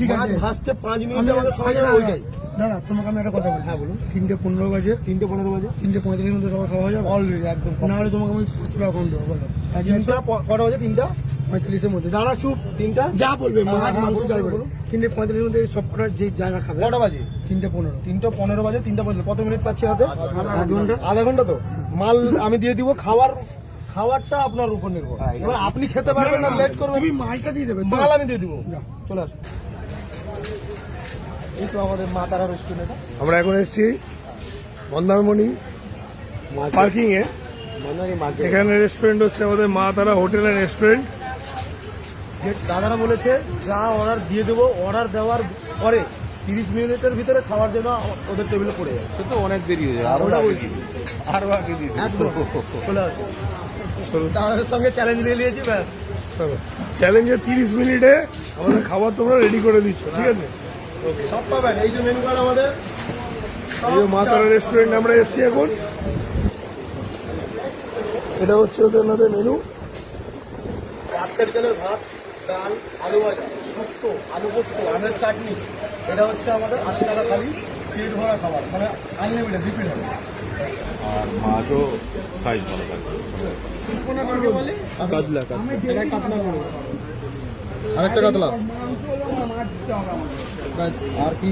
ঠিক আছে। ভাজতে পাঁচ মিনিট আমি আমাদের সময় যাবে ওইটাই দাদা তোমাকে আমি একটা কথা বলি। হ্যাঁ, বলুন। তিনটে পনেরো বাজে। তিনটে পনেরো বাজে। তিনটে পঁয়তাল্লিশ মধ্যে সবার খাওয়া হয়ে যাবে? অলরেডি একদম না হলে তোমাকে আমি পাঁচশো টাকা কম দেবো বলো। তিনটা কটা বাজে তিনটা? পঁয়তাল্লিশের মধ্যে। দাদা চুপ। তিনটা? যা বলবে হ্যাঁ, মাছ হ্যাঁ, মাংস বলুন, যাই বলুন। তিনটে পঁয়তাল্লিশের মধ্যে সব কটা যে জায়গা খাবে। কটা বাজে? তিনটে পনেরো। তিনটা পনেরো বাজে তিনটা পনেরো। কত মিনিট পাচ্ছি হাতে? আধ ঘণ্টা। আধা ঘণ্টা। তো। মাল আমি দিয়ে দিব খাবার খাবারটা আপনার উপর নির্ভর। এবার আপনি খেতে পারবেন না লেট করবেন। তুমি মাইকা দিয়ে দেবে মাল আমি দিয়ে দিব। চলে আসুন। এই তো আমাদের মা তারা রেস্টুরেন্ট আমরা এখন এসেছি মন্দারমণি পার্কিং এ এখানে রেস্টুরেন্ট হচ্ছে আমাদের মা তারা হোটেল এন্ড রেস্টুরেন্ট যে দাদারা বলেছে যা অর্ডার দিয়ে দেবো অর্ডার দেওয়ার পরে তিরিশ মিনিটের ভিতরে খাওয়ার জন্য ওদের টেবিলে পড়ে যাবে সে তো অনেক দেরি হয়ে যায় আরও আগে বলছি। আরও আগে দিবি একদম। চলে আসুন দাদাদের সঙ্গে চ্যালেঞ্জ নিয়ে নিয়েছি ব্যাস। চ্যালেঞ্জে তিরিশ মিনিটে আমাদের খাবার তোমরা রেডি করে দিচ্ছ ঠিক আছে? সব পাবেন। এই যে মেনু কার্ড আমাদের। এই যে মা তারা রেস্টুরেন্ট আমরা এসেছি এখন। এটা হচ্ছে ওদের ওনাদের মেনু। বাস্কেট চালের ভাত ডাল আলু ভাজা শুক্তো আলু পোস্ত আমের চাটনি। এটা হচ্ছে আমাদের আশি টাকা থালি পেট ভরা খাবার। মানে আনলিমিটেড রিপিট হবে। আর মাছও সাইজ ভালো থাকবে। কাতলা আরেকটা কাতলা। আর কি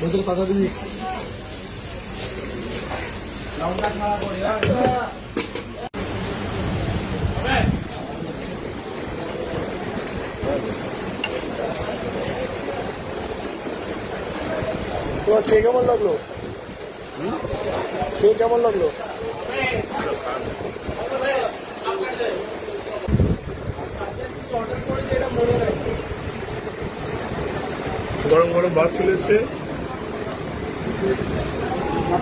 ভেতরে পাতা দিবি তোমার খেয়ে কেমন লাগল? খেয়ে কেমন লাগল? গরম গরম ভাত চলে এসছে।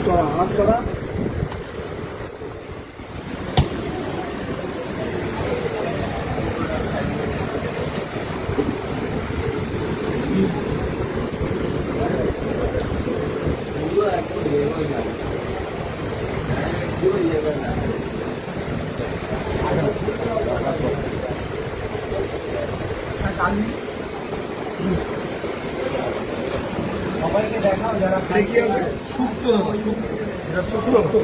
সবাইকে দেখাও যারা এটা কালী সবাইকে দেখাও যারা সুপ্ত সুপ্ত